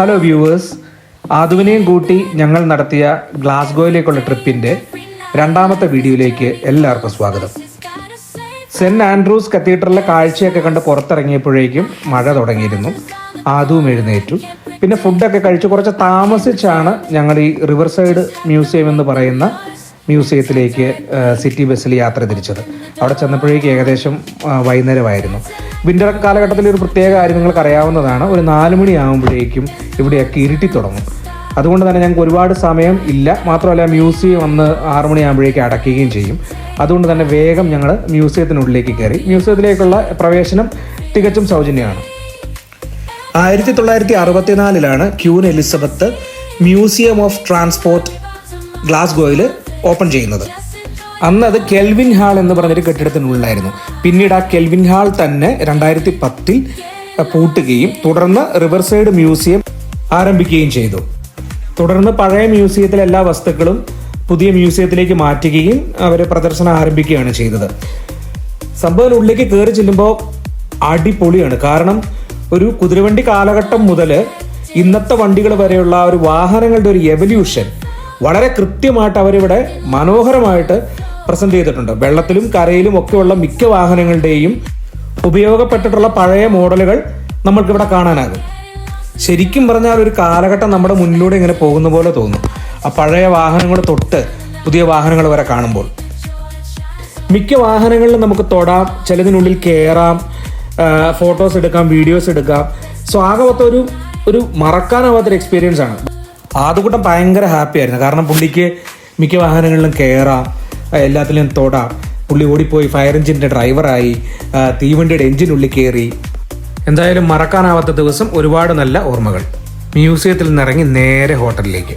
Hello viewers ആദുവിനെയും കൂട്ടി ഞങ്ങൾ നടത്തിയ ഗ്ലാസ്ഗോയിലേക്കുള്ള ട്രിപ്പിന്റെ രണ്ടാമത്തെ വീഡിയോയിലേക്ക് എല്ലാവർക്കും സ്വാഗതം. സെന്റ് ആൻഡ്രൂസ് കത്തീഡ്രലിലെ കാഴ്ചയൊക്കെ കണ്ട് പുറത്തിറങ്ങിയപ്പോഴേക്കും മഴ തുടങ്ങിയിരുന്നു. ആദുവും എഴുന്നേറ്റു. പിന്നെ ഫുഡൊക്കെ കഴിച്ച് കുറച്ച് താമസിച്ചാണ് ഞങ്ങൾ ഈ റിവർ സൈഡ് മ്യൂസിയം എന്ന് പറയുന്ന മ്യൂസിയത്തിലേക്ക് സിറ്റി ബസ്സിൽ യാത്ര തിരിച്ചത്. അവിടെ ചെന്നപ്പോഴേക്ക് ഏകദേശം വൈകുന്നേരമായിരുന്നു. വിന്റർ കാലഘട്ടത്തിൽ ഒരു പ്രത്യേക കാര്യം നിങ്ങൾക്ക് അറിയാവുന്നതാണ്. ഒരു നാല് മണിയാകുമ്പോഴേക്കും ഇവിടെയൊക്കെ ഇരുട്ടി തുടങ്ങും. അതുകൊണ്ട് തന്നെ ഞങ്ങൾക്ക് ഒരുപാട് സമയം ഇല്ല. മാത്രമല്ല മ്യൂസിയം വന്ന് ആറു മണിയാകുമ്പോഴേക്ക് അടയ്ക്കുകയും ചെയ്യും. അതുകൊണ്ട് തന്നെ വേഗം ഞങ്ങൾ മ്യൂസിയത്തിനുള്ളിലേക്ക് കയറി. മ്യൂസിയത്തിലേക്കുള്ള പ്രവേശനം തികച്ചും സൗജന്യമാണ്. ആയിരത്തി തൊള്ളായിരത്തി അറുപത്തിനാലിലാണ് Queen Elizabeth Museum of Transport ഗ്ലാസ്ഗോയിൽ open ചെയ്യുന്നത്. അന്ന് അത് കെൽവിൻ ഹാൾ എന്ന് പറഞ്ഞൊരു കെട്ടിടത്തിനുള്ളിലായിരുന്നു. പിന്നീട് ആ കെൽവിൻ ഹാൾ തന്നെ രണ്ടായിരത്തി പത്തിൽ പൂട്ടുകയും തുടർന്ന് റിവർ സൈഡ് മ്യൂസിയം ആരംഭിക്കുകയും ചെയ്തു. തുടർന്ന് പഴയ മ്യൂസിയത്തിലെ എല്ലാ വസ്തുക്കളും പുതിയ മ്യൂസിയത്തിലേക്ക് മാറ്റുകയും അവർ പ്രദർശനം ആരംഭിക്കുകയാണ് ചെയ്തത്. സംഭവം ഉള്ളിലേക്ക് കയറി ചെല്ലുമ്പോൾ അടിപൊളിയാണ്. കാരണം ഒരു കുതിരവണ്ടി കാലഘട്ടം മുതൽ ഇന്നത്തെ വണ്ടികൾ വരെയുള്ള ഒരു വാഹനങ്ങളുടെ ഒരു എവല്യൂഷൻ വളരെ കൃത്യമായിട്ട് അവരിവിടെ മനോഹരമായിട്ട് പ്രസന്റ് ചെയ്തിട്ടുണ്ട്. വെള്ളത്തിലും കരയിലും ഒക്കെയുള്ള മിക്ക വാഹനങ്ങളുടെയും ഉപയോഗപ്പെട്ടിട്ടുള്ള പഴയ മോഡലുകൾ നമ്മൾക്കിവിടെ കാണാനാകും. ശരിക്കും പറഞ്ഞാൽ ഒരു കാലഘട്ടം നമ്മുടെ മുന്നിലൂടെ ഇങ്ങനെ പോകുന്ന പോലെ തോന്നും. ആ പഴയ വാഹനങ്ങൾ തൊട്ട് പുതിയ വാഹനങ്ങൾ വരെ കാണുമ്പോൾ. മിക്ക വാഹനങ്ങളിലും നമുക്ക് തൊടാം ചിലതിനുള്ളിൽ കയറാം ഫോട്ടോസ് എടുക്കാം വീഡിയോസ് എടുക്കാം. സോ ഒരു ഒരു മറക്കാനാവാത്തൊരു എക്സ്പീരിയൻസ് ആണ്. ആദ്യകൂട്ടം ഭയങ്കര ഹാപ്പി ആയിരുന്നു. കാരണം പുള്ളിക്ക് മിക്ക വാഹനങ്ങളിലും കയറാം എല്ലാത്തിലും തൊടാം. പുള്ളി ഓടിപ്പോയി ഫയർ എഞ്ചിന്റെ ഡ്രൈവറായി തീവണ്ടിയുടെ എഞ്ചിനുള്ളിൽ കയറി എന്തായാലും മറക്കാനാവാത്ത ദിവസം ഒരുപാട് നല്ല ഓർമ്മകൾ. മ്യൂസിയത്തിൽ നിന്നിറങ്ങി നേരെ ഹോട്ടലിലേക്ക്.